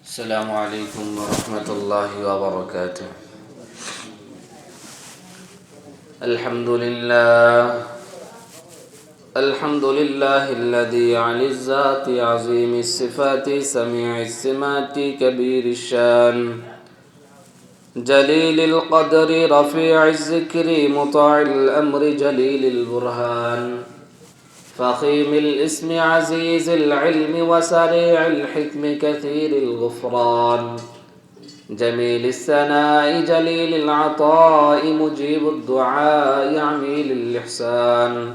السلام عليكم ورحمة الله وبركاته. الحمد لله. الحمد لله الذي عن الذات عظيم الصفات سميع السمات كبير الشان. جليل القدر رفيع الذكر مطاع الأمر جليل البرهان. فخيم الاسم عزيز العلم وسريع الحكم كثير الغفران. جميل الثناء جليل العطاء مجيب الدعاء عميل الإحسان.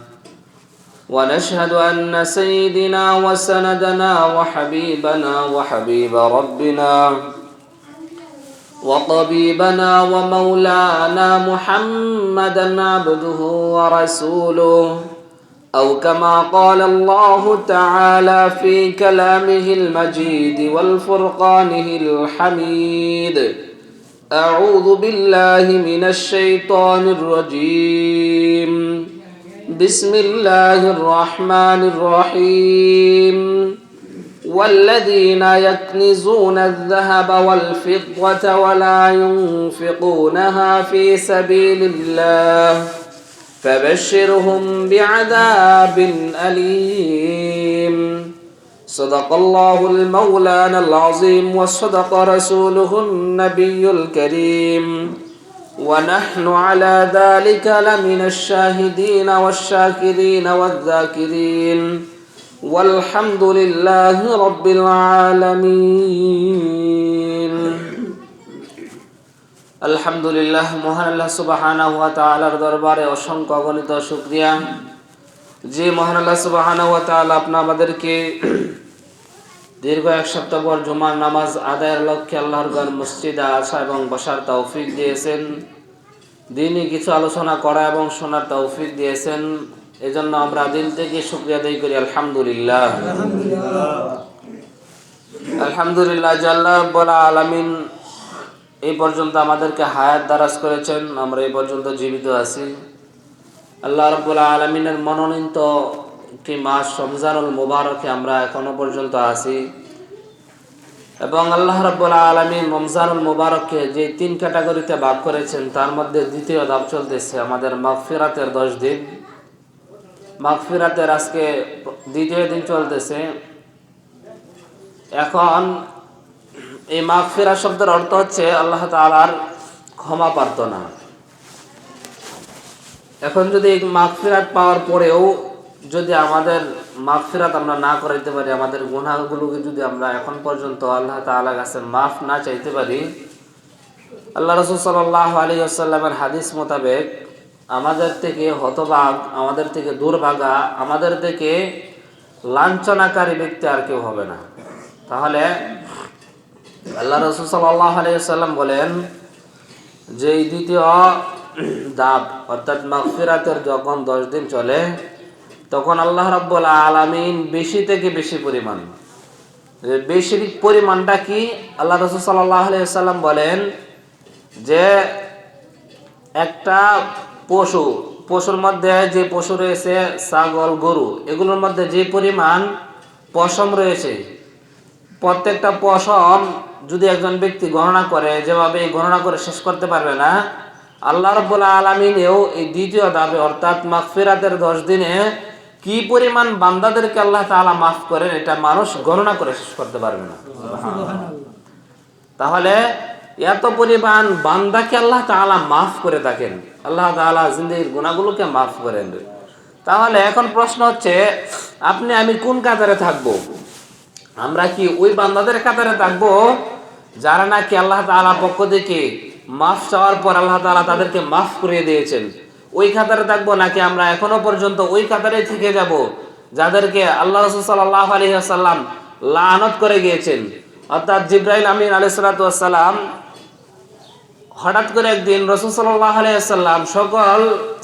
ونشهد أن سيدنا وسندنا وحبيبنا وحبيب ربنا وطبيبنا ومولانا محمدا عبده ورسوله. أو كما قال الله تعالى في كلامه المجيد والفرقانه الحميد. أعوذ بالله من الشيطان الرجيم. بسم الله الرحمن الرحيم. والذين يكنزون الذهب والفضة ولا ينفقونها في سبيل الله. فبشرهم بعذاب أليم. صدق الله المولانا العظيم وصدق رسوله النبي الكريم. ونحن على ذلك لمن الشاهدين والشاكرين والذاكرين. والحمد لله رب العالمين. আলহামদুলিল্লাহ মহান আল্লাহ সুবাহানা হুয়া তাআলার দরবারে অসংখ্য অগণিত শুকরিয়া। যে মহান আল্লাহ সুবাহানা হুয়া তাআলা আপনা আমাদেরকে দীর্ঘ এক সপ্তাহ পর জুমার নামাজ আদায়ের লক্ষ্যে আল্লাহর মসজিদে আসা এবং বসার তৌফিক দিয়েছেন। দিনই কিছু আলোচনা করা এবং শোনার তৌফিক দিয়েছেন। এজন্য আমরা দিল থেকে শুক্রিয়া আদায় করি আলহামদুলিল্লাহ। আলহামদুলিল্লাহ। জাল্লাহ বলা আলামিন এই পর্যন্ত আমাদেরকে হায়াত দারাজ করেছেন, আমরা এই পর্যন্ত জীবিত আছি। আল্লাহ রব্বুল্লাহ আলমিনের মনোনীত একটি মাস রমজানুল মুবারকে আমরা এখনও পর্যন্ত আছি। এবং আল্লাহ রব্বুল্লাহ আলমিন রমজানুল মুবারককে যে তিন ক্যাটাগরিতে ভাগ করেছেন, তার মধ্যে দ্বিতীয় ধাপ চলতেছে আমাদের মাগফিরাতের দশ দিন। মাগফিরাতের আজকে দ্বিতীয় দিন চলতেছে। এখন এই মাগফিরা শব্দের অর্থ হচ্ছে আল্লাহ তালার ক্ষমা প্রার্থনা। এখন যদি মাগফিরাত পাওয়ার পরেও যদি আমাদের মাগফিরাত আমরা না করাইতে পারি, আমাদের গুণাগুলোকে যদি আমরা এখন পর্যন্ত আল্লাহ তালা কাছে মাফ না চাইতে পারি, আল্লাহ রসুল সাল্লাহ আলী আসাল্লামের হাদিস মোতাবেক আমাদের থেকে হতভাগ আমাদের থেকে দুর্ভাগা, আমাদের থেকে লাঞ্ছনাকারী ব্যক্তি আর কেউ হবে না। তাহলে আল্লাহ রসুল সাল্লাহ বলেন যে এই দ্বিতীয় দাব, অর্থাৎ মাগফিরাতের যখন দশ দিন চলে, তখন আল্লাহ রব্বুল আলমিন বেশি থেকে বেশি পরিমাণ বেশি পরিমাণটা কি? আল্লাহ রসুল সাল্লাহ আলিয়াল্লাম বলেন যে একটা পশু, পশুর মধ্যে যে পশু রয়েছে, ছাগল, গরু, এগুলোর মধ্যে যে পরিমাণ পশম রয়েছে প্রত্যেকটা পশম যদি একজন ব্যক্তি গণনা করে, যেভাবে এই গণনা করে শেষ করতে পারবে না, আল্লাহ রব্বুল্লা আলমিনেও এই দ্বিতীয় দাবে, অর্থাৎ মাগফিরাতের দশ দিনে কি পরিমাণ বান্দাদেরকে আল্লাহ তালা মাফ করেন, এটা মানুষ গণনা করে শেষ করতে পারবে না। তাহলে এত পরিমাণ বান্দাকে আল্লাহ তালা মাফ করে থাকেন, আল্লাহ তালা জিন্দির গুণাগুলোকে মাফ করেন। তাহলে এখন প্রশ্ন হচ্ছে, আপনি আমি কোন কাতারে থাকব? আমরা কি ওই বান্দাদের কাতারে থাকব? যারা নাকি আল্লাহ তালা পক্ষ থেকে মাফ চাওয়ার পর আল্লাহ তালা তাদেরকে মাফ করিয়ে দিয়েছেন। ওই কাতারে থাকব নাকি আমরা এখনও পর্যন্ত ওই কাতারে থেকে যাব, যাদেরকে আল্লাহ রসুল সাল্লাহ আলী আসাল্লাম লানত করে গিয়েছেন? অর্থাৎ জিব্রাহিল আমিন আলিসাল্লাম হঠাৎ করে একদিন রসুল সাল্লাহ আলিয়াল্লাম সকল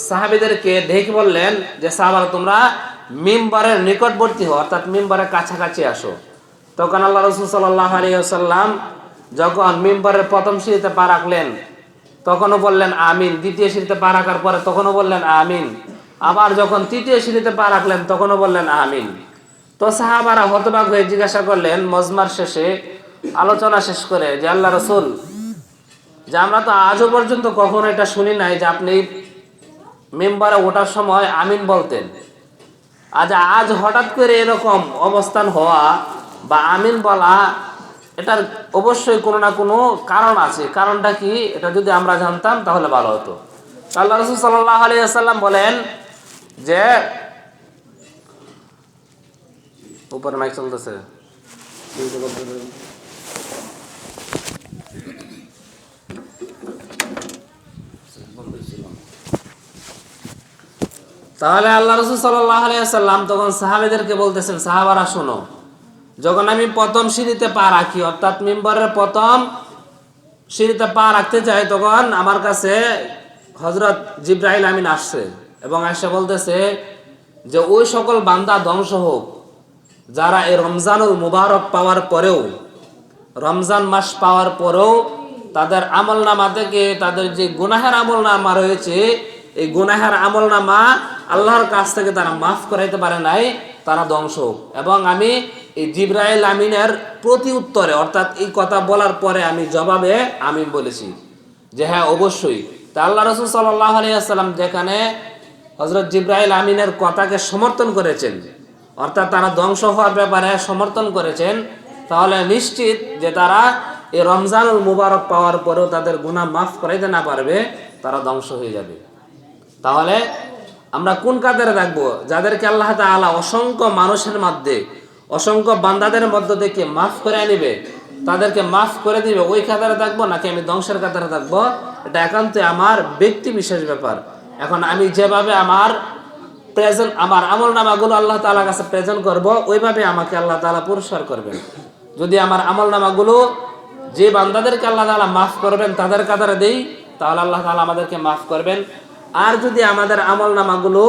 সাহাবিদেরকে ঢেকে বললেন যে সাহাবার তোমরা মিম্বারের নিকটবর্তী হো অর্থাৎ মিম্বারের কাছাকাছি আসো। তখন আল্লাহ রসুল সাল্লাহ আলিয়াল্লাম যখন মিম্বারের প্রথম সিঁড়িতে পা রাখলেন, তখনও বললেন আমিন। দ্বিতীয় সিঁড়িতে পা রাখার পরে তখনও বললেন আমিন। আবার যখন তৃতীয় সিঁড়িতে পা রাখলেন, তখনও বললেন আমিন। তো সাহাবারা হতবাক হয়ে জিজ্ঞাসা করলেন, মজমার শেষে আলোচনা শেষ করে যে আল্লাহ রসুল, যে আমরা তো আজও পর্যন্ত কখনো এটা শুনি নাই যে আপনি মেম্বারে ওঠার সময় আমিন বলতেন। আজ আজ হঠাৎ করে এরকম অবস্থান হওয়া বা আমিন বলা, এটার অবশ্যই কোনো না কোনো কারণ আছে। কারণটা কি? এটা যদি আমরা জানতাম তাহলে ভালো হতো। আল্লাহ রসুল সাল্লাহ আলিয়াল্লাম বলেন যে, উপরে মাইক চলতেছে। তাহলে আল্লাহ রসুল সাল্লাহ আলিয়াল্লাম তখন সাহাবেদেরকে বলতেছেন, সাহাবারা শোনো যখন আমি প্রথম সিঁড়িতে পা রাখি, অর্থাৎ মেম্বারের প্রথম সিঁড়িতে পা রাখতে চাই তখন আমার কাছে হজরত জিব্রাহিল আমিন আসছে এবং এসে বলতেছে যে, ওই সকল বান্দা ধ্বংস হোক, যারা এই রমজানুল মুবারক পাওয়ার পরেও, রমজান মাস পাওয়ার পরেও তাদের আমল নামা থেকে, তাদের যে গুনাহের আমল নামা রয়েছে, এই গুনাহের আমল নামা আল্লাহর কাছ থেকে তারা মাফ করাইতে পারে নাই তারা ধ্বংস হোক। এবং আমি এই জিব্রাইল আমিনের প্রতি উত্তরে, অর্থাৎ এই কথা বলার পরে আমি জবাবে আমিন বলেছি যে হ্যাঁ অবশ্যই। তা আল্লাহ রসুল সাল্লাহ আলিয়াল্লাম যেখানে হজরত জিব্রাইল আমিনের কথাকে সমর্থন করেছেন, অর্থাৎ তারা ধ্বংস হওয়ার ব্যাপারে সমর্থন করেছেন, তাহলে নিশ্চিত যে তারা এই রমজানুল মুবারক পাওয়ার পরেও তাদের গুনাহ মাফ করাইতে না পারবে, তারা ধ্বংস হয়ে যাবে। তাহলে আমরা কোন কাতারে থাকব যাদেরকে আল্লাহ তাআলা অসংখ্য মানুষের মধ্যে, অসংখ্য বান্দাদের মধ্য থেকে মাফ করে নিবে তাদেরকে মাফ করে দিবে, ওই কাতারে থাকব নাকি আমি ধ্বংসের কাতারে থাকব এটা একান্ত আমার ব্যক্তি বিশেষ ব্যাপার। এখন আমি যেভাবে আমার প্রেজেন্ট আমার আমল নামাগুলো আল্লাহ তাআলার কাছে প্রেজেন্ট করব, ওইভাবে আমাকে আল্লাহ তাআলা পুরস্কার করবেন। যদি আমার আমল নামাগুলো যে বান্দাদেরকে আল্লাহ তাআলা মাফ করবেন, তাদের কাতারে দেই, তাহলে আল্লাহ তাআলা আমাদেরকে মাফ করবেন। আর যদি আমাদের আমল নামাগুলো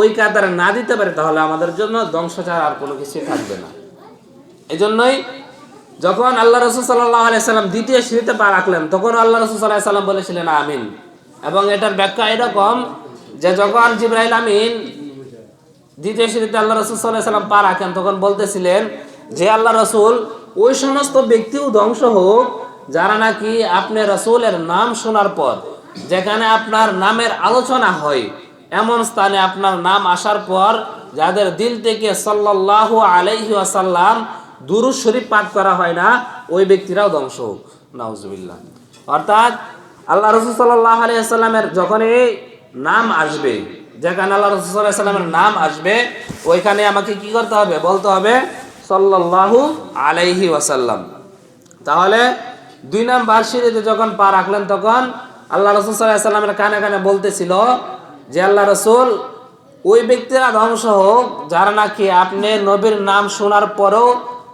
ওই কাতারে না দিতে পারে, তাহলে আমাদের জন্য ধ্বংস ছাড়া আর কোনো কিছুই থাকবে না। এই জন্যই যখন আল্লাহ রসুল সাল্লাহ আলাইসাল্লাম দ্বিতীয় সিঁড়িতে পা রাখলেন, তখন আল্লাহ রসুল সাল্লাহ সাল্লাম বলেছিলেন, আমিন। এবং এটার ব্যাখ্যা এরকম যে যখন জিব্রাহিল আমিন দ্বিতীয় সিঁড়িতে আল্লাহ রসুল সাল্লাহ সাল্লাম পা রাখেন, তখন বলতেছিলেন যে আল্লাহ রসুল, ওই সমস্ত ব্যক্তিও ধ্বংস হোক, যারা নাকি আপনি রসুলের নাম শোনার পর যেখানে আপনার নামের আলোচনা হয়, এমন স্থানে আপনার নাম আসার পর যাদের দিল থেকে সাল্লাহ আলাইহি আসাল্লাম দুরু শরীফ পাঠ করা হয় না, ওই ব্যক্তিরাও ধ্বংস হোক। নাউজুবিল্লাহ। অর্থাৎ আল্লাহ রসুল সাল্লাহ আলাইসাল্লামের যখন এই নাম আসবে, যেখানে আল্লাহ রসুল সাল্লাহ সাল্লামের নাম আসবে, ওইখানে আমাকে কি করতে হবে? বলতে হবে, সাল্লাল্লাহু আলাইহি ওয়াসাল্লাম। তাহলে দুই নাম্বার সিঁড়িতে যখন পা রাখলেন, তখন আল্লাহ রসুল সাল্লাহ সাল্লামের কানে কানে বলতেছিল যে আল্লাহ রসুল, ওই ব্যক্তিরা ধ্বংস হোক যারা নাকি আপনি নবীর নাম শোনার পরেও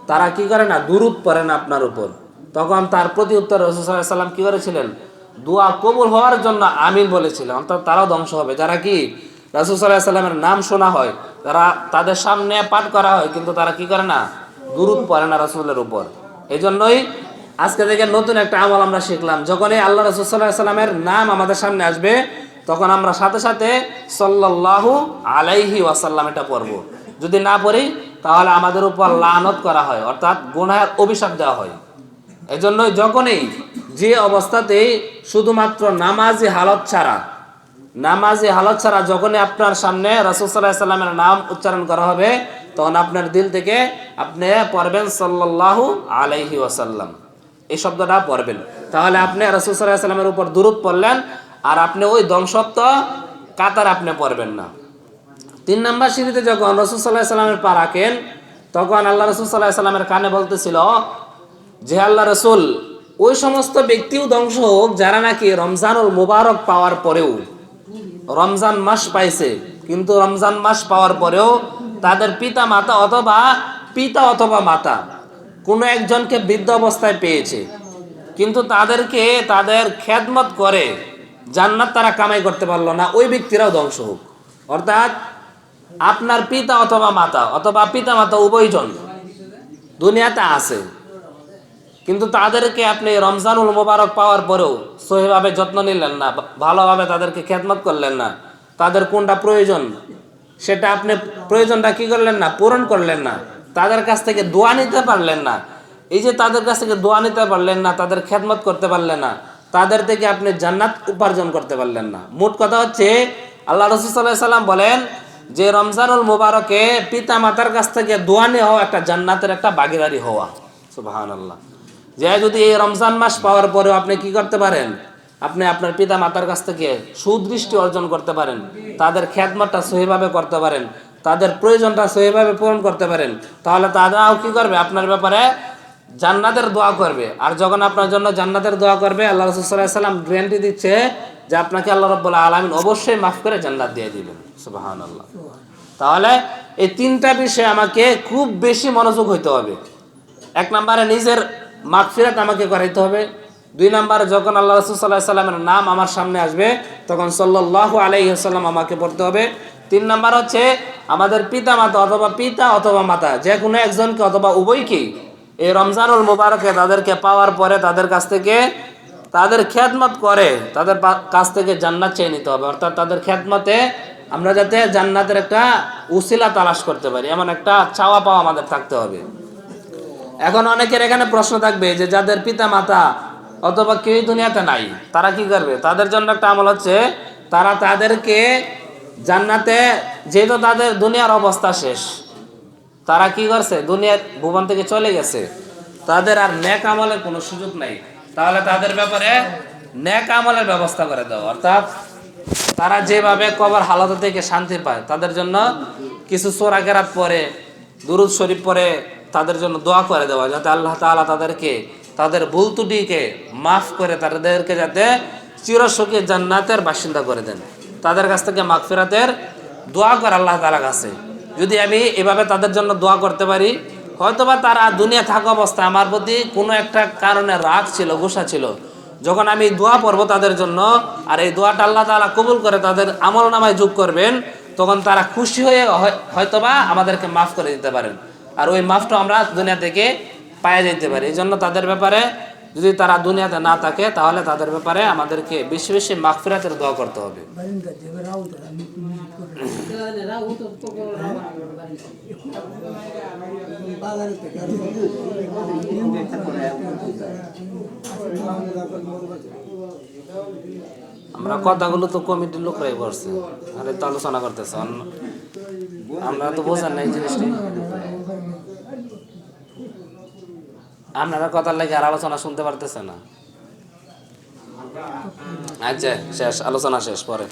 তারা কি করে না, দুরুদ পড়ে না আপনার উপর। তখন তার প্রতি উত্তর রসুল সাল্লাহ কি করেছিলেন? দোয়া কবুল হওয়ার জন্য আমিন বলেছিলেন। অর্থাৎ তারাও ধ্বংস হবে। যারা কি রাসুল সাল্লাহ সাল্লামের নাম শোনা হয়, তারা তাদের সামনে পাঠ করা হয়, কিন্তু তারা কি করে না, দুরুদ পড়ে না রাসুলের উপর। এই জন্যই আজকে থেকে নতুন একটা আমল আমরা শিখলাম। যখনই আল্লাহ রসুল সাল্লাহ সাল্লামের নাম আমাদের সামনে আসবে, তখন আমরা সাথে সাথে সাল্লাল্লাহু আলাইহি ওয়াসাল্লাম এটা পড়ব। যদি না পড়ি, তাহলে আমাদের উপর লানত করা হয়, অর্থাৎ গুনাহের অভিশাপ দেওয়া হয়। এই জন্যই যখনই যে অবস্থাতেই শুধুমাত্র নামাজি হালত ছাড়া, নামাজি হালত ছাড়া যখনই আপনার সামনে রাসুল সাল্লাহ সাল্লামের নাম উচ্চারণ করা হবে, তখন আপনার দিল থেকে আপনি পড়বেন সাল্লাল্লাহু আলাইহি ওয়াসাল্লাম। এই শব্দটা পড়বেন। তাহলে আপনি রাসুল সাল্লাহ সাল্লামের উপর দূরত পড়লেন, আর আপনি ওই ধ্বংসত্ব কাতার আপনি পড়বেন না। তিন নম্বর সিঁড়িতে যখন রসুল সাল্লাহ সাল্লামের পা রাখেন, তখন আল্লাহ রসুল সাল্লাহ সাল্লামের কানে বলতেছিল, যে আল্লাহ রসুল, ওই সমস্ত ব্যক্তিও ধ্বংস হোক, যারা নাকি রমজানুল মুবারক পাওয়ার পরেও, রমজান মাস পাইছে, কিন্তু রমজান মাস পাওয়ার পরেও তাদের পিতা মাতা অথবা পিতা অথবা মাতা কোনো একজনকে বৃদ্ধ অবস্থায় পেয়েছে, কিন্তু তাদেরকে তাদের খেদমত করে জান্নাত তারা কামাই করতে পারল না, ওই ব্যক্তিরাও ধ্বংস হোক। অর্থাৎ আপনার পিতা অথবা মাতা, অথবা পিতা মাতা উভয়জন দুনিয়াতে আছে, কিন্তু তাদেরকে আপনি রমজানুল মোবারক পাওয়ার পরেও সহিভাবে যত্ন নিলেন না ভালোভাবে তাদেরকে খেদমত করলেন না, তাদের কোনটা প্রয়োজন সেটা আপনি, প্রয়োজনটা কি করলেন না, পূরণ করলেন না তাদের কাছ থেকে দোয়া নিতে পারলেন না। এই যে তাদের কাছ থেকে দোয়া নিতে পারলেন না, তাদের খেদমত করতে পারলেন না, তাদের থেকে আপনি জান্নাত উপার্জন করতে পারলেন না। মোট কথা হচ্ছে, আল্লাহ রসুল সাল্লাহ সাল্লাম বলেন যে, রমজানুল মুবারকে পিতা মাতার কাছ থেকে দোয়া নেওয়া একটা জান্নাতের একটা ভাগিদারি হওয়া। সুবাহান আল্লাহ যে, যদি এই রমজান মাস পাওয়ার পরেও আপনি কি করতে পারেন? আপনি আপনার পিতা মাতার কাছ থেকে সুদৃষ্টি অর্জন করতে পারেন, তাদের খ্যাতমাতটা সহিভাবে করতে পারেন। তাদের প্রয়োজনটা সহিভাবে পূরণ করতে পারেন। তাহলে তারাও কি করবে? আপনার ব্যাপারে জান্নাতের দোয়া করবে। আর যখন আপনার জন্য জান্নাতের দোয়া করবে, আল্লাহ রসুল্লাহ সাল্লাম গ্যারান্টি দিচ্ছে যে আপনাকে আল্লাহ রব্বুল্লাহ আলমিন অবশ্যই মাফ করে জান্নাত দিয়ে দিবেন। সুবাহান আল্লাহ তাহলে এই তিনটা বিষয়ে আমাকে খুব বেশি মনোযোগ হইতে হবে। এক নম্বরে নিজের মাগফিরাত আমাকে করাইতে হবে। দুই নম্বরে যখন আল্লাহ রসুল সাল্লাহ সাল্লামের নাম আমার সামনে আসবে, তখন সাল্লাহ আলাইসাল্লাম আমাকে পড়তে হবে। তিন নম্বর হচ্ছে আমাদের পিতা মাতা অথবা পিতা অথবা মাতা, যে কোনো একজনকে অথবা উভয়কেই এই রমজানুল মুবারকে তাদেরকে পাওয়ার পরে তাদের কাছ থেকে তাদের খ্যাতমত করে, তাদের কাছ থেকে জান্নাত চেয়ে নিতে হবে। অর্থাৎ তাদের খ্যাতমতে আমরা যাতে জান্নাতের একটা উসিলা তালাশ করতে পারি, এমন একটা চাওয়া পাওয়া আমাদের থাকতে হবে। এখন অনেকের এখানে প্রশ্ন থাকবে যে যাদের পিতা মাতা অথবা কেউ দুনিয়াতে নাই, তারা কি করবে? তাদের জন্য একটা আমল হচ্ছে, তারা তাদেরকে জান্নাতে যেহেতু তাদের দুনিয়ার অবস্থা শেষ, তারা কি করছে? দুনিয়ার ভুবন থেকে চলে গেছে। তাদের আর ন্যাক আমলের কোনো সুযোগ নাই। তাহলে তাদের ব্যাপারে ন্যাক আমলের ব্যবস্থা করে দাও। অর্থাৎ তারা যেভাবে কবর হালত থেকে শান্তি পায়, তাদের জন্য কিছু সোরাকেরাত পরে দুরুদ শরীফ পরে তাদের জন্য দোয়া করে দেওয়া, যাতে আল্লাহ তাআলা তাদেরকে, তাদের ভুল ত্রুটিকে মাফ করে তাদেরকে যাতে চিরসুখী জান্নাতের বাসিন্দা করে দেন। তাদের কাছ থেকে মাগফিরাতের দোয়া করে আল্লাহ তাআলা কাছে। যদি আমি এভাবে তাদের জন্য দোয়া করতে পারি, হয়তোবা তারা দুনিয়া থাকা অবস্থায় আমার প্রতি কোনো একটা কারণে রাগ ছিল, গোসা ছিল। যখন আমি দোয়া পড়ব তাদের জন্য আর এই দোয়াটা আল্লাহ তাআলা কবুল করে তাদের আমল নামায় যোগ করবেন, তখন তারা খুশি হয়- হয়তোবা আমাদেরকে মাফ করে দিতে পারেন। আর ওই মাফটা আমরা দুনিয়া থেকে পায়ে যেতে পারি। এই জন্য তাদের ব্যাপারে যদি তারা দুনিয়াতে না থাকে, তাহলে তাদের ব্যাপারে আমাদেরকে বেশি বেশি মাগফিরাতের দোয়া করতে হবে। আমরা কথাগুলো তো কমিটির লোকরাই করছে আরে তো আলোচনা করতেছে। আমরা তো বোঝার না এই জিনিসটি। আপনারা কথার লাগে আর আলোচনা শুনতে পারতেছে না। আচ্ছা শেষ, আলোচনা শেষ, পরে।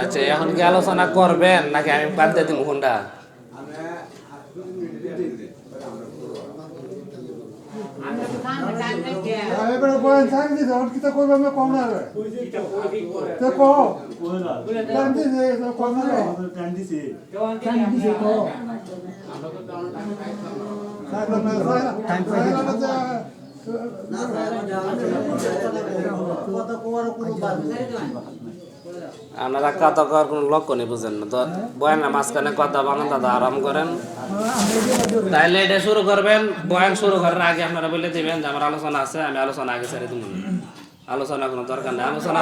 আচ্ছা এখন কি আলোচনা করবেন? নাকি আমি বাদ দিয়ে দিব কোনটা? এবারে বলেন থাক দিতে ওর কিতা করবে আমি কম না রে তো কো টাইম দিছে তো কম না রে টাইম দিছে কো টাইম পাইছে আপনারা কথা করার কোনো লক্ষ্য নেই বুঝেন না। তো বয়ান মাঝখানে কথা বানান দাদা আরাম করেন। তাইলে এটা শুরু করবেন, বয়ান শুরু করার আগে আপনারা বলে দিবেন যে আমার আলোচনা আছে, আমি আলোচনা আগে ছেড়ে দিব আলোচনা কোনো দরকার নেই, আলোচনা